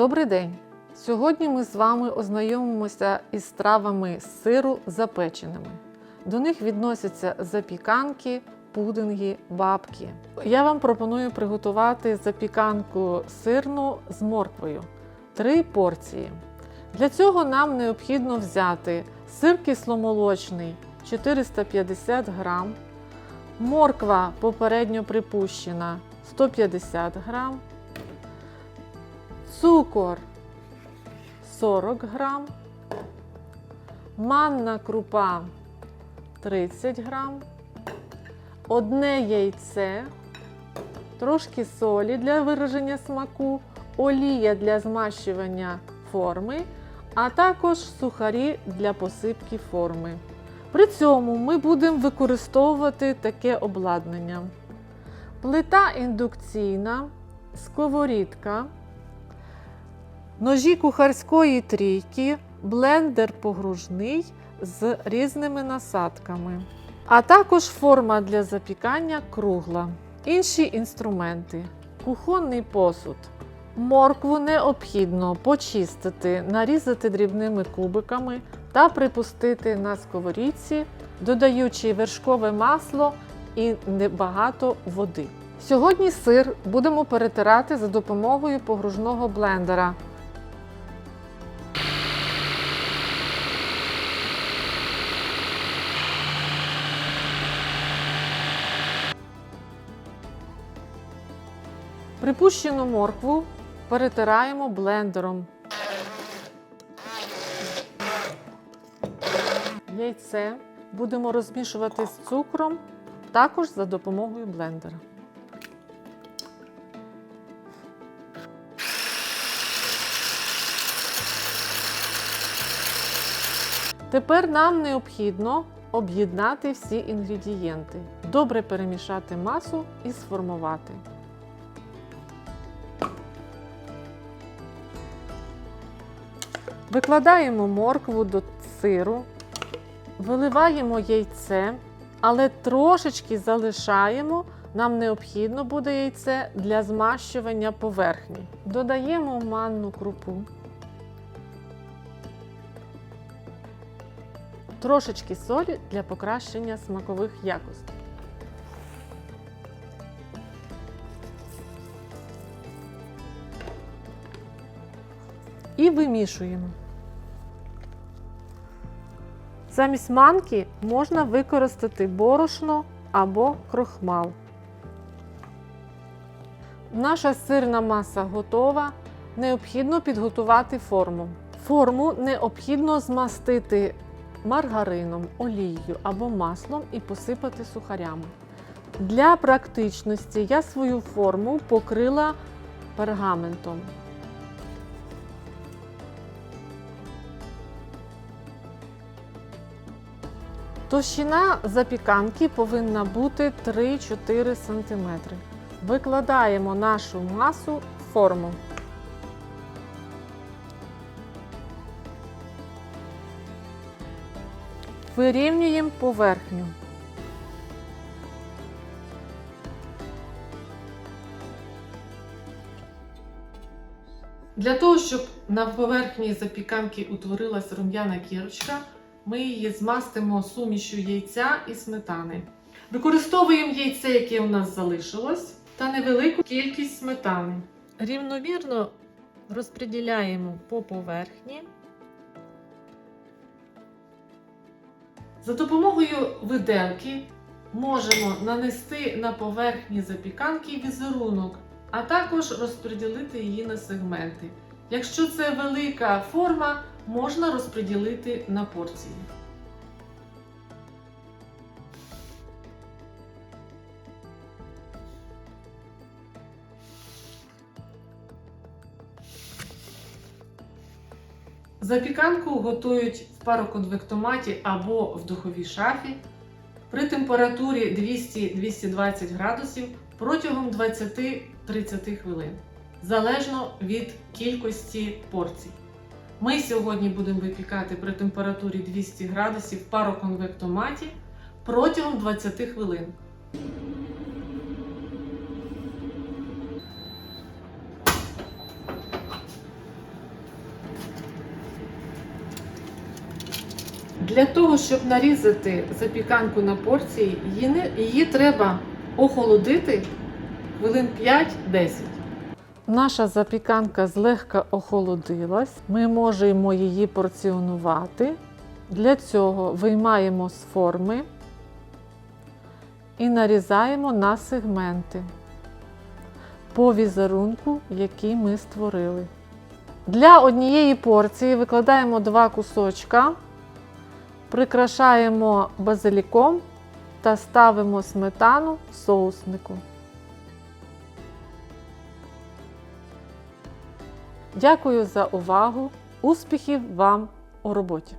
Добрий день! Сьогодні ми з вами ознайомимося із стравами з сиру запеченими. До них відносяться запіканки, пудинги, бабки. Я вам пропоную приготувати запіканку сирну з морквою. Три порції. Для цього нам необхідно взяти сир кисломолочний 450 грам, морква попередньо припущена 150 грам, цукор 40 грам, манна крупа 30 грам, одне яйце, трошки солі для вираження смаку, олія для змащування форми, а також сухарі для посипки форми. При цьому ми будемо використовувати таке обладнання: плита індукційна, сковорідка, ножі кухарської трійки, блендер погружний з різними насадками, а також форма для запікання кругла. Інші інструменти: кухонний посуд. Моркву необхідно почистити, нарізати дрібними кубиками та припустити на сковорідці, додаючи вершкове масло і небагато води. Сьогодні сир будемо перетирати за допомогою погружного блендера. Припущену моркву перетираємо блендером. Яйце будемо розмішувати з цукром також за допомогою блендера. Тепер нам необхідно об'єднати всі інгредієнти, добре перемішати масу і сформувати. Викладаємо моркву до сиру, виливаємо яйце, але трошечки залишаємо. Нам необхідно буде яйце для змащування поверхні. Додаємо манну крупу. Трошечки солі для покращення смакових якостей. І вимішуємо. Замість манки можна використати борошно або крохмал. Наша сирна маса готова. Необхідно підготувати форму. Форму необхідно змастити маргарином, олією або маслом і посипати сухарями. Для практичності я свою форму покрила пергаментом. Товщина запіканки повинна бути 3-4 см. Викладаємо нашу масу в форму. Вирівнюємо поверхню. Для того, щоб на поверхні запіканки утворилась рум'яна кірочка, ми її змастимо сумішю яйця і сметани. Використовуємо яйце, яке у нас залишилось, та невелику кількість сметани. Рівномірно розподіляємо по поверхні. За допомогою виделки можемо нанести на поверхні запіканки візерунок, а також розподілити її на сегменти. Якщо це велика форма, можна розподілити на порції. Запіканку готують в пароконвектоматі або в духовій шафі при температурі 200-220 градусів протягом 20-30 хвилин, залежно від кількості порцій. Ми сьогодні будемо випікати при температурі 200 градусів пароконвектоматі протягом 20 хвилин. Для того, щоб нарізати запіканку на порції, її, треба охолодити хвилин 5-10. Наша запіканка злегка охолодилась. Ми можемо її порціонувати. Для цього виймаємо з форми і нарізаємо на сегменти по візерунку, який ми створили. Для однієї порції викладаємо два кусочка, прикрашаємо базиліком та ставимо сметану в соуснику. Дякую за увагу! Успіхів вам у роботі!